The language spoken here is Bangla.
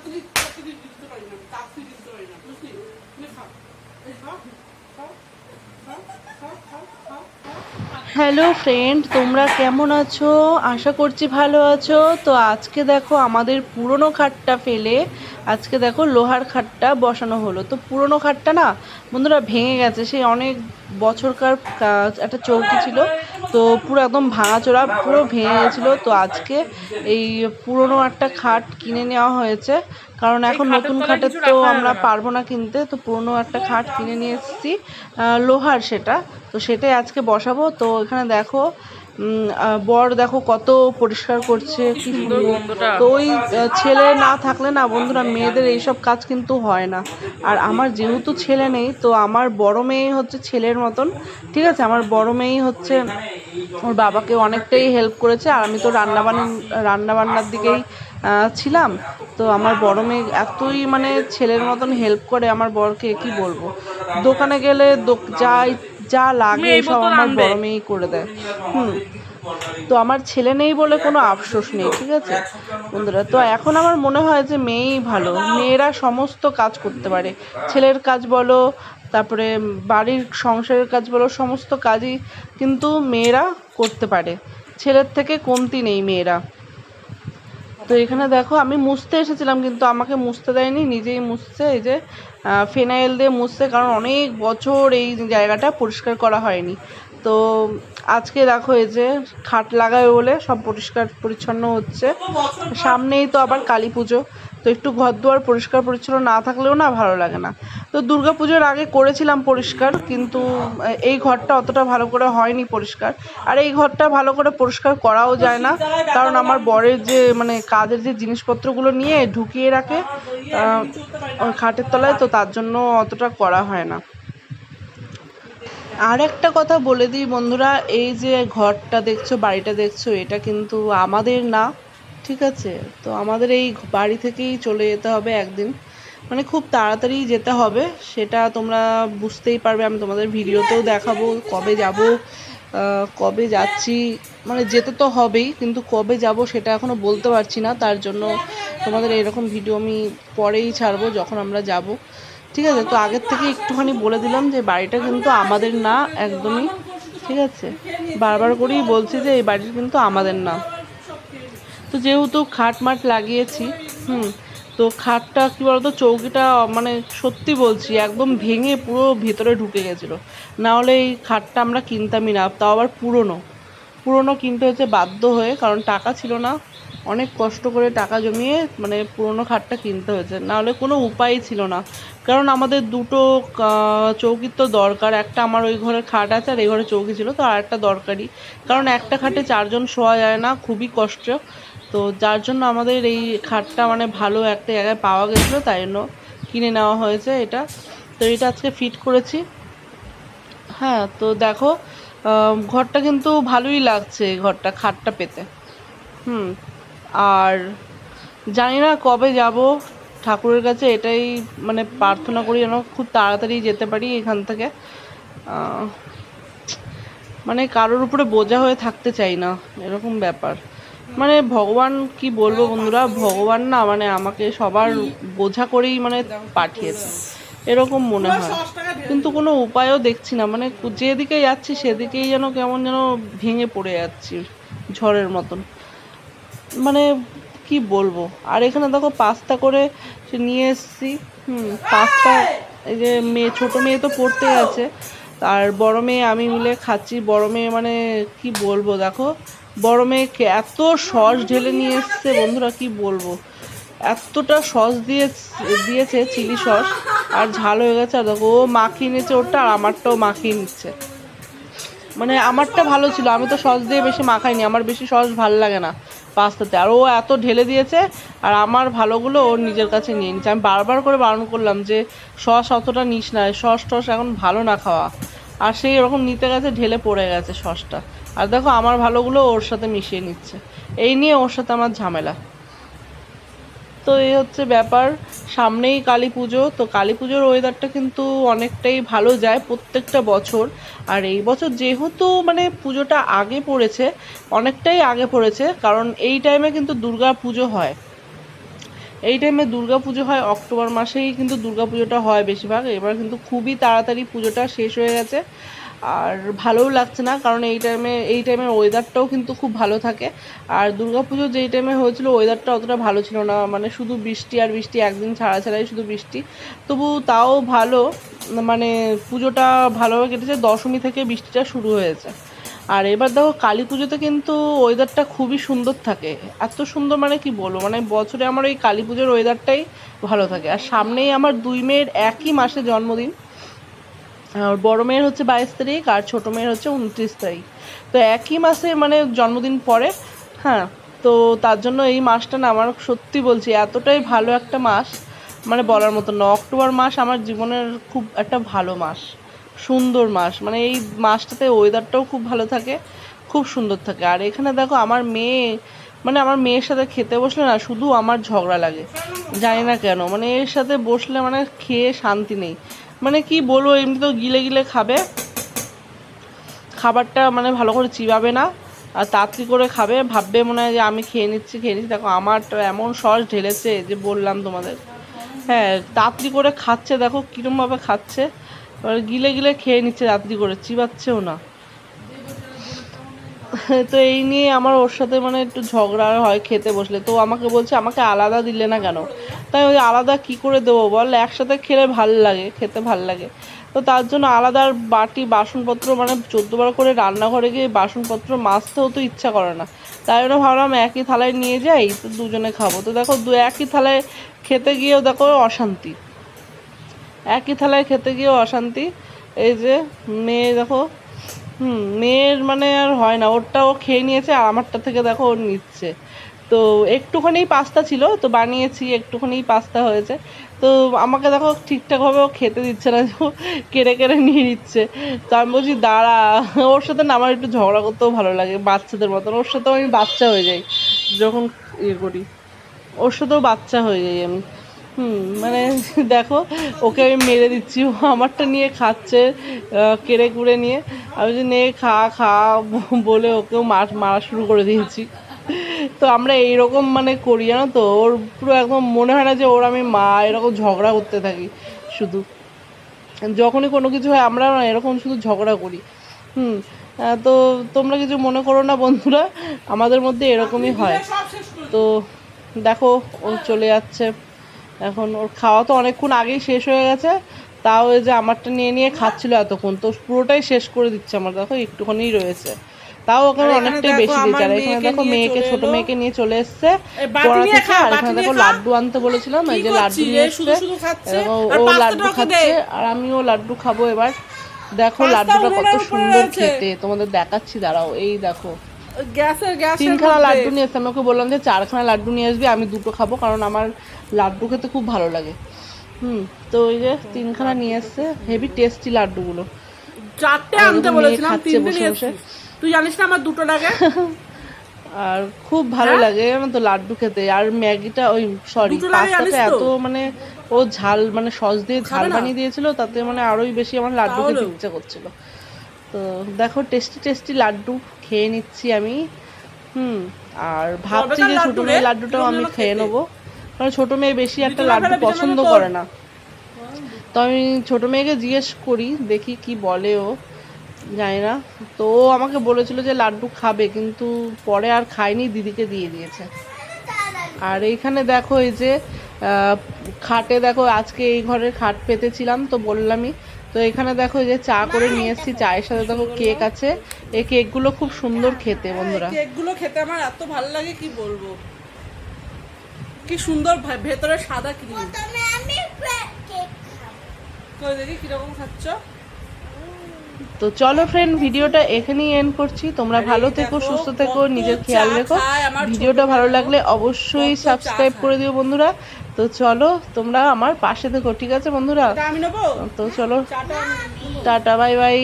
তাড়াতাড়ি তাড়াতাড়ি দিতে পারি না তাড়াতাড়ি দিতে পারি না বুঝলি নে খা এই খা খা খা খা খা খা খা হ্যালো ফ্রেন্ড, তোমরা কেমন আছো? আশা করছি ভালো আছো। তো আজকে দেখো আমাদের পুরনো খাটটা ফেলে, আজকে দেখো লোহার খাটটা বসানো হলো। তো পুরনো খাটটা না, বন্ধুরা ভেঙে গেছে। সেই অনেক বছরকার একটা চৌকি ছিল। তো পুরো একদম ভাঙাচোরা, পুরো ভেঙে গেছিল। তো আজকে এই পুরনো একটা খাট কিনে নেওয়া হয়েছে। কারণ এখন নতুন খাটের তো আমরা পারব না কিনতে তো পুরনো একটা খাট কিনে নিয়ে এসেছি। লোহার সেটা। তো সেটাই আজকে বসাবো। তো এখানে দেখো বর দেখো কত পরিষ্কার করছে কি তো ওই ছেলে না থাকলে না বন্ধুরা মেয়েদের এইসব কাজ কিন্তু হয় না। আর আমার যেহেতু ছেলে নেই তো আমার বড় মেয়ে হচ্ছে ছেলের মতন। ঠিক আছে? আমার বড় মেয়েই হচ্ছে ওর বাবাকে অনেকটাই হেল্প করেছে। আর আমি তো রান্না বান্না রান্না বান্নার দিকেই ছিলাম। তো আমার বড় মেয়ে এতই মানে ছেলের মতন হেল্প করে আমার বরকে কি বলব? দোকানে গেলে যা যা লাগে সব আমার বড় মেয়েই করে দেয়। হুম। তো আমার ছেলে নেই বলে কোনো আফসোস নেই ঠিক আছে? বন্ধুরা তো এখন আমার মনে হয় যে মেয়েই ভালো। মেয়েরা সমস্ত কাজ করতে পারে। ছেলের কাজ বলো তারপরে বাড়ির সংসারের কাজ বলো সমস্ত কাজই কিন্তু মেয়েরা করতে পারে। ছেলের থেকে কমতি নেই মেয়েরা। তো এখানে দেখো, আমি মুছতে এসেছিলাম, কিন্তু আমাকে মুছতে দেয়নি, নিজেই মুছছে, এই যে ফেনাইল দিয়ে মুছছে, কারণ অনেক বছর এই জায়গাটা পরিষ্কার করা হয়নি। তো আজকে দেখো, এই যে, খাট লাগায় বলে সব পরিষ্কার পরিচ্ছন্ন হচ্ছে। সামনেই তো আবার কালী পুজো, তো একটু ঘর দুয়ার পরিষ্কার পরিচ্ছন্ন না থাকলেও না ভালো লাগে না। তো দুর্গা পুজোর আগে করেছিলাম পরিষ্কার, কিন্তু এই ঘরটা অতটা ভালো করে হয়নি পরিষ্কার। আর এই ঘরটা ভালো করে পরিষ্কার করাও যায় না, কারণ আমার বরের যে মানে কাজের যে জিনিসপত্রগুলো নিয়ে ঢুকিয়ে রাখে খাটের তলায়, তো তার জন্য অতটা করা হয় না। আর একটা কথা বলে দিই বন্ধুরা, এই যে ঘরটা দেখছ, বাড়িটা দেখছ, এটা কিন্তু আমাদের না, ঠিক আছে? তো আমাদের এই বাড়ি থেকেই চলে যেতে হবে একদিন। মানে খুব তাড়াতাড়ি যেতে হবে, সেটা তোমরা বুঝতেই পারবে, আমি তোমাদের ভিডিওতেও দেখাবো কবে যাব কবে যাচ্ছি মানে যেতে তো হবেই, কিন্তু কবে যাব সেটা এখনও বলতে পারছি না, তার জন্য তোমাদের এরকম ভিডিও আমি পরেই ছাড়বো যখন আমরা যাব। ঠিক আছে, তো আগের থেকে একটুখানি বলে দিলাম যে বাড়িটা কিন্তু আমাদের না, একদমই, ঠিক আছে? বারবার করেই বলছি যে এই বাড়িটা কিন্তু আমাদের না। তো যেহেতু খাট মাট লাগিয়েছি, হুম তো খাটটা, কী বলতো, চৌকিটা মানে সত্যি বলছি, একদম ভেঙে পুরো ভিতরে ঢুকে গেছিল। না হলে এই খাটটা আমরা কিনতামই না, তাও আবার পুরনো। পুরনো কিনতে হচ্ছে বাধ্য হয়ে, কারণ টাকা ছিল না। অনেক কষ্ট করে টাকা জমিয়ে মানে পুরনো খাটটা কিনতে হয়েছে। নাহলে কোনো উপায় ছিল না। কারণ আমাদের দুটো চৌকির তো দরকার। একটা আমার ওই ঘরে খাট আছে, আর এই ঘরে চৌকি ছিল, তো আর একটা দরকারি কারণ একটা খাটে চারজন শোয়া যায় না, খুবই কষ্ট। তো যার জন্য আমাদের এই খাটটা মানে ভালো একটা জায়গায় পাওয়া গেছিল, তাই জন্য কিনে নেওয়া হয়েছে এটা। তো এটা আজকে ফিট করেছি। হ্যাঁ তো দেখো ঘরটা কিন্তু ভালোই লাগছে, ঘরটা, খাটটা পেতে। হুম, আর জানি না কবে যাব। ঠাকুরের কাছে এটাই মানে প্রার্থনা করি যেন খুব তাড়াতাড়ি যেতে পারি এখান থেকে। মানে কারোর উপরে বোঝা হয়ে থাকতে চাই না, এরকম ব্যাপার। মানে ভগবান কি বলব বন্ধুরা? ভগবান না মানে আমাকে সবার বোঝা করেই মানে পাঠিয়েছে। এরকম মনে হয়। কিন্তু কোনো উপায়ও দেখছি না। মানে যেদিকে যাচ্ছি, সেদিকেই যেন কেমন যেন ভেঙে পড়ে যাচ্ছি ঝড়ের মতন। মানে কি বলব? আর এখানে দেখো পাস্তা করে নিয়ে এসেছি। হুম, পাস্তা এই যে মেয়ে, ছোটো মেয়ে তো পড়তে গেছে আর বড় মেয়ে আমি মিলে খাচ্ছি। বড় মেয়ে মানে কি বলব? দেখো বড় মেয়েকে এত সস ঢেলে নিয়ে এসছে, বন্ধুরা কি বলব? এতটা সস দিয়ে দিয়েছে চিলি সস, আর ঝাল হয়ে গেছে, আর দেখো, ও মাখিয়ে নিচ্ছে ওটা, আর আমারটাও মাখিয়ে নিচ্ছে। মানে আমারটা ভালো ছিল, আমি তো সস দিয়ে বেশি মাখাইনি, আমার বেশি সস ভালো লাগে না পাস্তাতে। আর ও এত ঢেলে দিয়েছে, আর আমার ভালোগুলো ওর নিজের কাছে নিয়ে নিচ্ছে আমি বারবার করে বারণ করলাম যে, সস অতটা নিস না, সস টস এখন ভালো না খাওয়া। আর সেই এরকম নিতে গেছে, ঢেলে পড়ে গেছে সসটা। আর দেখো, আমার ভালোগুলো ওর সাথে মিশিয়ে নিচ্ছে। এই নিয়ে ওর সাথে আমার ঝামেলা। তো এই হচ্ছে ব্যাপার। সামনেই কালী পুজো, তো কালী পুজোর ওয়েদারটা কিন্তু অনেকটাই ভালো যায় প্রত্যেকটা বছর। আর এই বছর যেহেতু মানে পুজোটা আগে পড়েছে, অনেকটাই আগে পড়েছে, কারণ এই টাইমে কিন্তু দুর্গা পুজো হয়। এই টাইমে দুর্গা পুজো হয় অক্টোবর মাসেই কিন্তু দুর্গা পুজোটা হয় বেশিরভাগ। এবার কিন্তু খুবই তাড়াতাড়ি পুজোটা শেষ হয়ে গেছে। আর ভালোও লাগছে না, কারণ এই টাইমে এই টাইমের ওয়েদারটাও কিন্তু খুব ভালো থাকে। আর দুর্গা পুজো যেই টাইমে হয়েছিল ওয়েদারটা অতটা ভালো ছিল না। মানে শুধু বৃষ্টি আর বৃষ্টি, একদিন ছাড়া ছাড়াই শুধু বৃষ্টি। তবু তাও ভালো মানে পুজোটা ভালোভাবে কেটেছে। দশমী থেকে বৃষ্টিটা শুরু হয়েছে। আর এবার দেখো, কালী পুজোতে কিন্তু ওয়েদারটা খুবই সুন্দর থাকে। এত সুন্দর মানে কি বলব? মানে বছরে আমার ওই কালী পুজোর ওয়েদারটাই ভালো থাকে। আর সামনেই আমার দুই মেয়ের একই মাসে জন্মদিন। বড় মেয়ের হচ্ছে বাইশ তারিখ আর ছোটো মেয়ের হচ্ছে উনত্রিশ তারিখ। তো একই মাসে মানে জন্মদিন পরে হ্যাঁ তো তার জন্য এই মাসটা না আমার সত্যি বলছি এতটাই ভালো একটা মাস মানে বলার মতো না। অক্টোবর মাস আমার জীবনের খুব একটা ভালো মাস, সুন্দর মাস। মানে এই মাসটাতে ওয়েদারটাও খুব ভালো থাকে, খুব সুন্দর থাকে। আর এখানে দেখো আমার মেয়ে মানে আমার মেয়ের সাথে খেতে বসলে না শুধু আমার ঝগড়া লাগে, জানি না কেন। মানে এর সাথে বসলে মানে খেয়ে শান্তি নেই। মানে কি বলব এমনি তো গিলে গিলে খাবে। খাবারটা মানে ভালো করে চিবাবে না, আর তাড়াতাড়ি করে খাবে। ভাববে মনে হয় যে আমি খেয়ে নিচ্ছি খেয়ে নিচ্ছি। দেখো আমার এমন সস ঢেলেছে যে বললাম তোমাদের। হ্যাঁ তাড়াতাড়ি করে খাচ্ছে, দেখো কীরমভাবে খাচ্ছে। এবার গিলে গিলে খেয়ে নিচ্ছে, তাড়াতাড়ি করে, চিবাচ্ছেও না। তো এই নিয়ে আমার ওর সাথে মানে একটু ঝগড়া হয় খেতে বসলে। তো আমাকে বলছে, আমাকে আলাদা দিলে না কেন? তাই ওই আলাদা কি করে দেবো বল? একসাথে খেলে ভালো লাগে, খেতে ভালো লাগে। তো তার জন্য আলাদা বাটি, বাসনপত্র মানে চোদ্দোবার করে রান্নাঘরে গিয়ে বাসনপত্র মাজতেও তো ইচ্ছা করে না। তাই জন্য ভাবলাম একই থালায় নিয়ে যাই, তো দুজনে খাব। তো দেখো, দু একই থালায় খেতে গিয়েও দেখো অশান্তি। একই থালায় খেতে গিয়েও অশান্তি। এই যে মেয়ে দেখো হুম, মেয়ের মানে আর হয় না। ওরটা ও খেয়ে নিয়েছে, আর আমারটা থেকে দেখো ও নিচ্ছে। তো একটুখানি পাস্তা ছিল, তো বানিয়েছি, একটুখানি পাস্তা হয়েছে। তো আমাকে দেখো ঠিকঠাকভাবে ও খেতে দিচ্ছে না কেড়ে কেড়ে নিয়ে নিচ্ছে। তো আমি বলছি, দাঁড়া, ওর সাথে না আমার একটু ঝগড়া করতেও ভালো লাগে, বাচ্চাদের মতন। ওর সাথেও আমি বাচ্চা হয়ে যাই, যখন ইয়ে করি। ওর সাথেও বাচ্চা হয়ে যাই আমি। হুম মানে দেখো, ওকে আমি মেরে দিচ্ছি, ও আমারটা নিয়ে খাচ্ছে কেড়ে কুড়ে নিয়ে। আমি যে নে, খা খা, বলে ওকেও মার, মারা শুরু করে দিয়েছি। তো আমরা এইরকম মানে করি, জানো তো? ওর পুরো একদম মনে হয় না যে ওর আমি মা, এরকম ঝগড়া করতে থাকি শুধু। যখনই কোনো কিছু হয়, আমরা এরকম শুধু ঝগড়া করি। হুম তো তোমরা কিছু মনে করো না বন্ধুরা? আমাদের মধ্যে এরকমই হয়। তো দেখো, ও চলে যাচ্ছে। এখন ওর খাওয়া তো অনেকক্ষণ আগেই শেষ হয়ে গেছে। তাও এই যে আমারটা নিয়ে নিয়ে খাচ্ছিল এতক্ষণ। তো পুরোটাই শেষ করে দিচ্ছে আমার। দেখো একটুখানি রয়েছে। তাও ওখানে অনেকটাই বেশি দিচ্ছে আর এখানে দেখো মেয়েকে ছোট মেয়েকে নিয়ে চলে এসছে। পড়া থেকে আর এখানে দেখো লাড্ডু আনতে বলেছিলাম। এই যে লাড্ডু নিয়ে এসছে। ও লাড্ডু খাচ্ছে আর আমিও লাড্ডু খাব এবার। দেখো লাড্ডুটা কত সুন্দর খেতে। তোমাদের দেখাচ্ছি দাঁড়াও। এই দেখো। গ্যাসের গ্যাসের তিনখানা লাড্ডু নিয়ে এসছে আমি ওকে বললাম যে চারখানা লাড্ডু নিয়ে আসবি আমি দুটো খাব কারণ আমার লাড্ডু খেতে খুব ভালো লাগে। হুম তো ওই যে তিনখানা নিয়ে এসছে হেভি টেস্টি লাড্ডুগুলো। চারটে আর আনতে বলেছিলাম তিনটে নিয়ে। তুই জানিস না আমার দুটো লাগে? আর খুব ভালো হ্যাঁ? লাগে জানো তো লাড্ডু খেতে। আর ম্যাগিটা ওই সরি পাস্তাটা এত মানে ও ঝাল মানে সস দিয়ে ঝাল বানিয়ে দিয়েছিল তাতে মানে আরোই বেশি আমার লাড্ডু খেতে ইচ্ছা করছিল। তো দেখো টেস্টি টেস্টি লাড্ডু খেয়ে নিচ্ছি আমি। হুম আর ভাবছি যে ছোট মেয়ের লাড্ডুটাও আমি খেয়ে? নেব। কারণ ছোট মেয়ে বেশি একটা লাড্ডু পছন্দ করে না। তো আমি ছোট মেয়েকে জিজ্ঞেস করি দেখি কি বলে ও। জানি না। তো ও আমাকে বলেছিল যে লাড্ডু খাবে কিন্তু পরে আর খায়নি দিদিকে দিয়ে দিয়েছে। আর এইখানে দেখো এই যে খাটে দেখো আজকে এই ঘরের খাট পেতেছিলাম তো বললামই। তো এখানে দেখো যে চা করে নিয়ে এসেছি চায়ের সাথে দেখো কেক আছে। এই কেকগুলো খুব সুন্দর খেতে বন্ধুরা। কেকগুলো খেতে আমার এত ভালো লাগে কি বলব? কি সুন্দর ভেতরে সাদা ক্রিম প্রথমে আমি কেক দেখি কীরকম খাচ্ছ? তো চলো ফ্রেন্ড ভিডিওটা এখানেই এন্ড করছি। তোমরা ভালো থেকো সুস্থ থেকো নিজের খেয়াল রেখো। আমার ভিডিওটা ভালো লাগলে অবশ্যই সাবস্ক্রাইব করে দিও বন্ধুরা। তো চলো তোমরা আমার পাশে দেখো ঠিক আছে বন্ধুরা তো চলো। Tata bye bye.